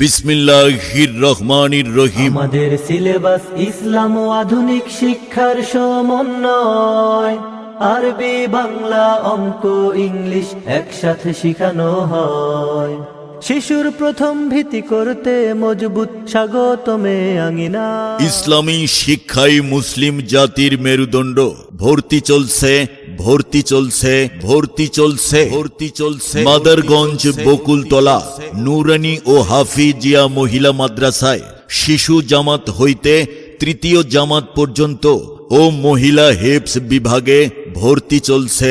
বিসমিল্লাহির রহমানির রহিম। আমাদের সিলেবাস ইসলাম ও আধুনিক শিক্ষার সমন্বয়। আরবি বাংলা অঙ্ক ইংলিশ একসাথে শিখানো হয়। শিশুর প্রথম ভীতি করতে মজবুত স্বাগতমে আঙিনা। ইসলামী শিক্ষাই মুসলিম জাতির মেরুদণ্ড। ভর্তি চলছে ভর্তি চলছে ভর্তি চলছে। ভর্তি চলছে মাদারগঞ্জ বকুলতলা নুরানি ও হাফিজিয়া মহিলা মাদ্রাসায় শিশু জামাত হইতে তৃতীয় জামাত পর্যন্ত ও মহিলা হেপস বিভাগে ভর্তি চলছে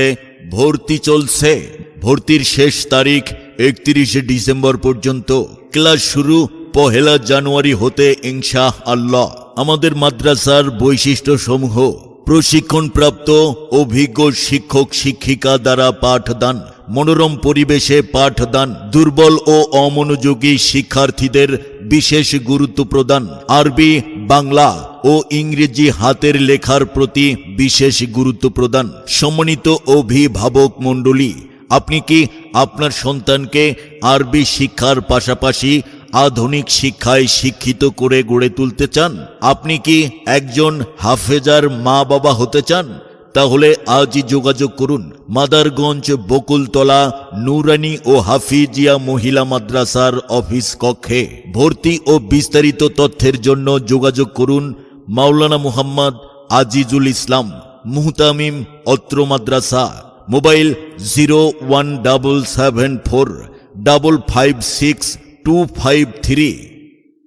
ভর্তি চলছে। ভর্তির শেষ তারিখ একত্রিশে ডিসেম্বর পর্যন্ত। ক্লাস শুরু পহেলা জানুয়ারি হতে ইনশাহ আল্লাহ আমাদের মাদ্রাসার বৈশিষ্ট্য সমূহ প্রশিক্ষণপ্রাপ্ত অভিজ্ঞ শিক্ষক শিক্ষিকা দ্বারা পাঠদান, মনোরম পরিবেশে পাঠদান, দুর্বল ও অমনোযোগী শিক্ষার্থীদের বিশেষ গুরুত্ব প্রদান, আরবি, বাংলা ও ইংরেজি হাতের লেখার প্রতি বিশেষ গুরুত্ব প্রদান। সম্মানিত অভিভাবক মণ্ডলী, আপনি কি আপনার সন্তানকে আরবি শিক্ষার পাশাপাশি আধুনিক শিক্ষায় শিক্ষিত করে গড়ে তুলতে চান? আপনি কি একজন হাফেজার মা বাবা হতে চান? তাহলে আজই যোগাযোগ করুন। মাদারগঞ্জ, বকুলতলা, নুরানি ও হাফিজিয়া মহিলা মাদ্রাসার অফিস কক্ষে ভর্তি ও বিস্তারিত তথ্যের জন্য যোগাযোগ করুন মাওলানা মুহাম্মদ আজিজুল ইসলাম, মুহতামিম অত্র মাদ্রাসা। Mobile zero one double seven four double five six 253